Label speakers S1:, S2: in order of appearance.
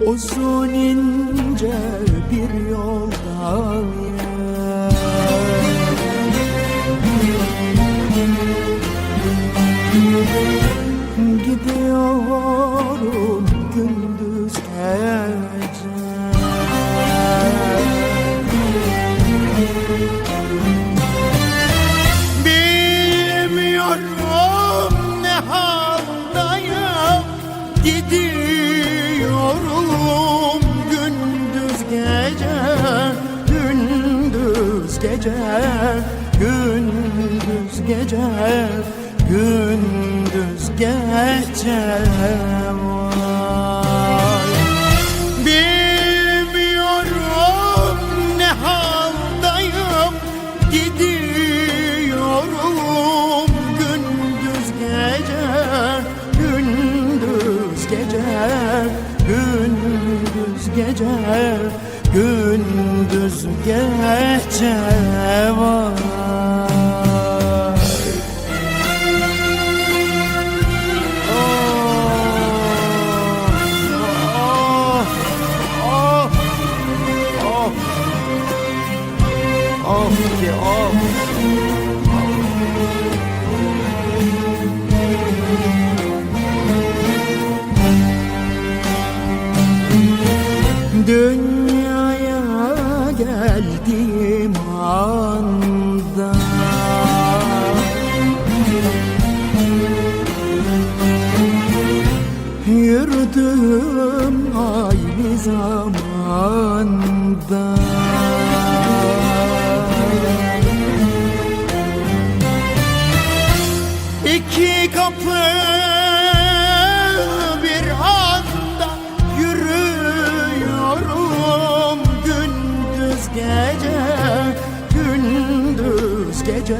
S1: Uzun ince bir yoldan Gidiyorum gündüz gece. Bilmiyorum ne haldayım. Gidiyorum gece Gündüz gece Gündüz gece Vay Bilmiyorum ne haldayım Gidiyorum gündüz gece Gündüz gece Gündüz gece Gündüz gece oh, of ki of Yürüdüm aynı zamanda. İki kapı bir anda yürüyorum gündüz gece gündüz gece